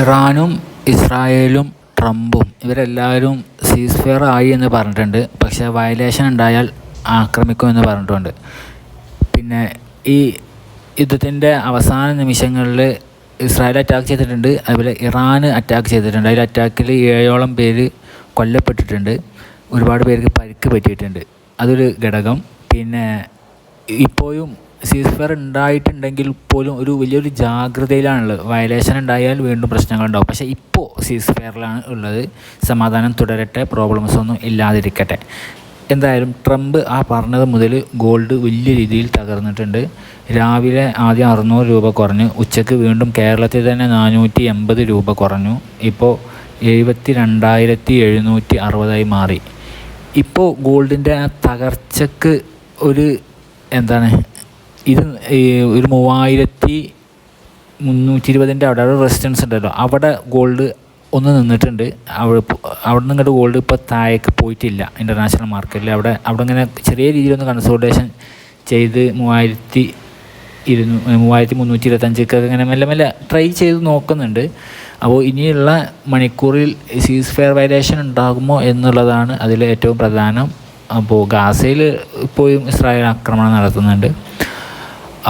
ഇറാനും ഇസ്രായേലും ട്രംപും ഇവരെല്ലാവരും സീസ് ഫെയർ ആയി എന്ന് പറഞ്ഞിട്ടുണ്ട്. പക്ഷെ വയലേഷൻ ഉണ്ടായാൽ ആക്രമിക്കുമെന്ന് പറഞ്ഞിട്ടുണ്ട്. പിന്നെ ഈ യുദ്ധത്തിന്റെ അവസാന നിമിഷങ്ങളിൽ ഇസ്രായേൽ അറ്റാക്ക് ചെയ്തിട്ടുണ്ട്. അതുപോലെ ഇറാൻ അറ്റാക്ക് ചെയ്തിട്ടുണ്ട്. അതിൽ അറ്റാക്കിൽ ഏഴോളം പേര് കൊല്ലപ്പെട്ടിട്ടുണ്ട്. ഒരുപാട് പേർക്ക് പരിക്ക് പറ്റിയിട്ടുണ്ട്. അതൊരു ഘടകം. പിന്നെ ഇപ്പോഴും സീസ് ഫയർ ഉണ്ടായിട്ടുണ്ടെങ്കിൽ പോലും ഒരു വലിയൊരു ജാഗ്രതയിലാണുള്ളത്. വയലേഷൻ ഉണ്ടായാൽ വീണ്ടും പ്രശ്നങ്ങളുണ്ടാവും. പക്ഷേ ഇപ്പോൾ സീസ് ഫയറിലാണ് ഉള്ളത്. സമാധാനം തുടരട്ടെ പ്രോബ്ലംസ് ഒന്നും ഇല്ലാതിരിക്കട്ടെ. എന്തായാലും ട്രംപ് ആ പറഞ്ഞത് മുതൽ ഗോൾഡ് വലിയ രീതിയിൽ തകർന്നിട്ടുണ്ട്. രാവിലെ ആദ്യം അറുന്നൂറ് രൂപ കുറഞ്ഞു. ഉച്ചയ്ക്ക് വീണ്ടും കേരളത്തിൽ തന്നെ നാനൂറ്റി എൺപത് രൂപ കുറഞ്ഞു. ഇപ്പോൾ എഴുപത്തി രണ്ടായിരത്തി എഴുന്നൂറ്റി അറുപതായി മാറി. ഇപ്പോൾ ഗോൾഡിന്റെ ആ തകർച്ചക്ക് ഒരു എന്താണ് ഇത് ഒരു മൂവായിരത്തി മുന്നൂറ്റി ഇരുപതിന്റെ അവിടെ അവിടെ റെസിസ്റ്റൻസ് ഉണ്ടല്ലോ. അവിടെ ഗോൾഡ് ഒന്ന് നിന്നിട്ടുണ്ട്. അവിടെ അവിടെ നിന്ന് ഇങ്ങോട്ട് ഗോൾഡ് ഇപ്പോൾ താഴേക്ക് പോയിട്ടില്ല ഇന്റർനാഷണൽ മാർക്കറ്റിൽ അവിടെ അവിടെ ഇങ്ങനെ ചെറിയ രീതിയിലൊന്ന് കൺസോൾട്ടേഷൻ ചെയ്ത് മൂവായിരത്തി ഇരുന്നൂ മൂവായിരത്തി മുന്നൂറ്റി ഇരുപത്തഞ്ചൊക്കെ ഇങ്ങനെ മെല്ലെ മെല്ലെ ട്രൈ ചെയ്ത് നോക്കുന്നുണ്ട്. അപ്പോൾ ഇനിയുള്ള മണിക്കൂറിൽ സീസ് ഫെയർ വയലേഷൻ ഉണ്ടാകുമോ എന്നുള്ളതാണ് അതിൽ ഏറ്റവും പ്രധാനം. അപ്പോൾ ഗാസയിൽ ഇപ്പോഴും ഇസ്രായേൽ ആക്രമണം നടത്തുന്നുണ്ട്.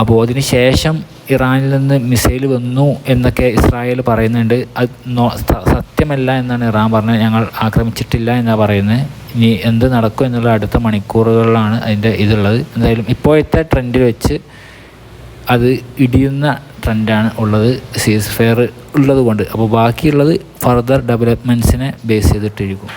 അപ്പോൾ അതിന് ശേഷം ഇറാനിൽ നിന്ന് മിസൈൽ വന്നു എന്നൊക്കെ ഇസ്രായേൽ പറയുന്നുണ്ട്. അത് സത്യമല്ല എന്നാണ് ഇറാൻ പറഞ്ഞത്. ഞങ്ങൾ ആക്രമിച്ചിട്ടില്ല എന്നാണ് പറയുന്നത്. ഇനി എന്ത് നടക്കും എന്നുള്ള അടുത്ത മണിക്കൂറുകളിലാണ് അതിന്റെ ഇതുള്ളത്. എന്തായാലും ഇപ്പോഴത്തെ ട്രെൻഡിൽ വെച്ച് അത് ഇടിയുന്ന ട്രെൻഡാണ് ഉള്ളത്. സീസ് ഫെയർ ഉള്ളത് കൊണ്ട്. അപ്പോൾ ബാക്കിയുള്ളത് ഫർദർ ഡെവലപ്മെന്റ്സിനെ ബേസ് ചെയ്തിട്ടിരിക്കും.